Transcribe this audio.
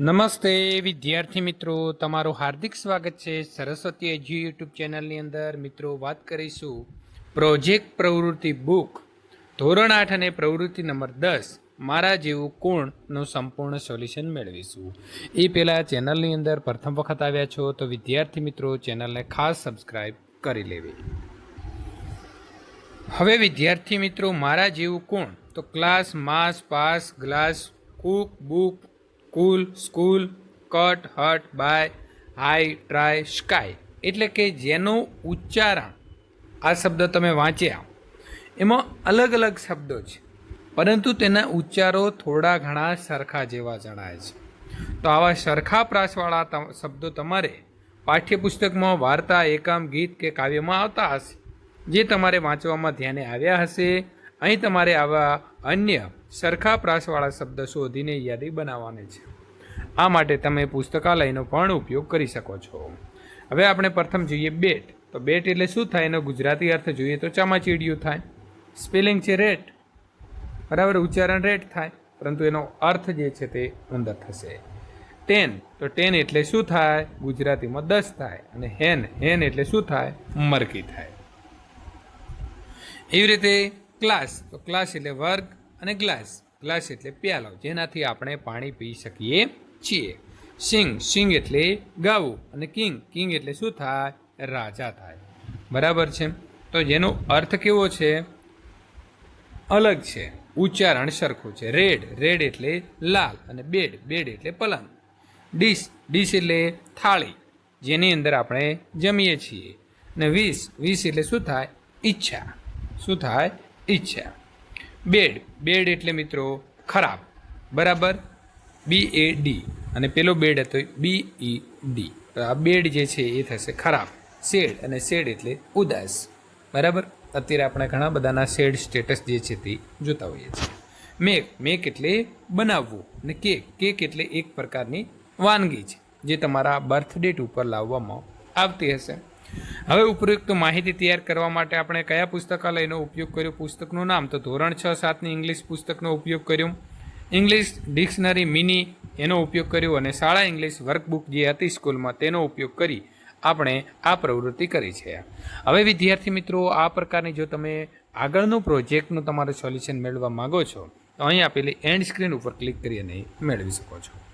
નમસ્તે વિદ્યાર્થી મિત્રો, તમારું હાર્દિક સ્વાગત છે સરસ્વતી એજ્યુ યુટ્યુબ ચેનલની અંદર. મિત્રો, વાત કરીશું પ્રોજેક્ટ પ્રવૃત્તિ બુક, ધોરણ આઠ અને પ્રવૃત્તિ નંબર દસ, મારા જેવું કોણનું સંપૂર્ણ સોલ્યુશન મેળવીશું. એ પહેલાં ચેનલની અંદર પ્રથમ વખત આવ્યા છો તો વિદ્યાર્થી મિત્રો, ચેનલને ખાસ સબસ્ક્રાઈબ કરી લેવી. હવે વિદ્યાર્થી મિત્રો, મારા જેવું કોણ? તો class, mass, pass, glass, cook, book cool, school, cut, hut, bye, hi, try, sky. એટલે કે જેનું ઉચ્ચારણ આ શબ્દ તમે વાંચ્યા. એમાં અલગ અલગ શબ્દો છે. પરંતુ તેના ઉચ્ચારો થોડા ઘણા સરખા જેવા જણાય છે. તો આવા સરખા પ્રાસવાળા શબ્દો તમારે પાઠ્યપુસ્તકમાં વાર્તા, એકમ, ગીત કે કાવ્યમાં આવતા હશે. જે તમારે વાંચવામાં ધ્યાને આવ્યા હશે અહીં તમારે આવા અન્ય સરખા પ્રાસવાળા શબ્દ શોધીને યાદી બનાવવાની છે. આ માટે તમે પુસ્તકાલયનો પણ ઉપયોગ કરી શકો છો. હવે આપણે પ્રથમ જોઈએ બેટ. તો બેટ એટલે શું થાય? એનો ગુજરાતી અર્થ જોઈએ તો ચામાચીડિયું થાય. સ્પેલિંગ છે રેટ. બરાબર? ઉચ્ચારણ રેટ થાય. પરંતુ એનો અર્થ જે છે તે ઉંદર થશે. ટેન. તો ટેન એટલે શું થાય? ગુજરાતીમાં દસ થાય. અને હેન. હેન એટલે શું થાય? મરકી થાય. એવી રીતે ક્લાસ તો ક્લાસ એટલે વર્ગ અને ગ્લાસ. ગ્લાસ એટલે પ્યાલો. જેનાથી આપણે પાણી પી શકીએ છીએ. સિંગ. સિંગ એટલે ગાવું. અને કિંગ. કિંગ એટલે શું થાય? રાજા થાય. બરાબર છે? તો જેનો અર્થ કેવો છે? અલગ છે. ઉચ્ચારણ સરખું છે. રેડ. રેડ એટલે લાલ. અને બેડ. બેડ એટલે પલંગ. ડીશ. ડીશ એટલે થાળી. જેની અંદર આપણે જમીએ છીએ. અને વીસ. વીસ એટલે શું થાય? ઈચ્છા. શું થાય? ઈચ્છા. બેડ. બેડ એટલે મિત્રો ખરાબ. બરાબર? બી એ ડી અને પેલો બેડ હતો બી ઈ ડી આ બેડ જે છે એ થશે ખરાબ. શેડ. અને શેડ એટલે ઉદાસ. બરાબર? અત્યારે આપણે ઘણા બધાના શેડ સ્ટેટસ જે છે તે જોતા હોઈએ છીએ. મેક. મેક એટલે બનાવવું. અને કેક. કેક એટલે એક પ્રકારની વાનગી છે, જે તમારા બર્થ ડેટ ઉપર લાવવામાં આવતી હશે. હવે ઉપરોક્ત માહિતી તૈયાર કરવા માટે આપણે કયા પુસ્તકાલયનો ઉપયોગ કર્યો? પુસ્તકનું નામ તો ધોરણ છ સાતની ઇંગ્લિશ પુસ્તકનો ઉપયોગ કર્યો. ઇંગ્લિશ ડિક્શનરી મિની એનો ઉપયોગ કર્યો અને શાળા ઇંગ્લિશ વર્કબુક જે હતી સ્કૂલમાં તેનો ઉપયોગ કરી આપણે આ પ્રવૃત્તિ કરી છે. હવે વિદ્યાર્થી મિત્રો, આ પ્રકારની જો તમે આગળનું પ્રોજેક્ટનું તમારું સોલ્યુશન મેળવવા માગો છો, તો અહીં આપેલી એન્ડ સ્ક્રીન ઉપર ક્લિક કરી અને મેળવી શકો છો.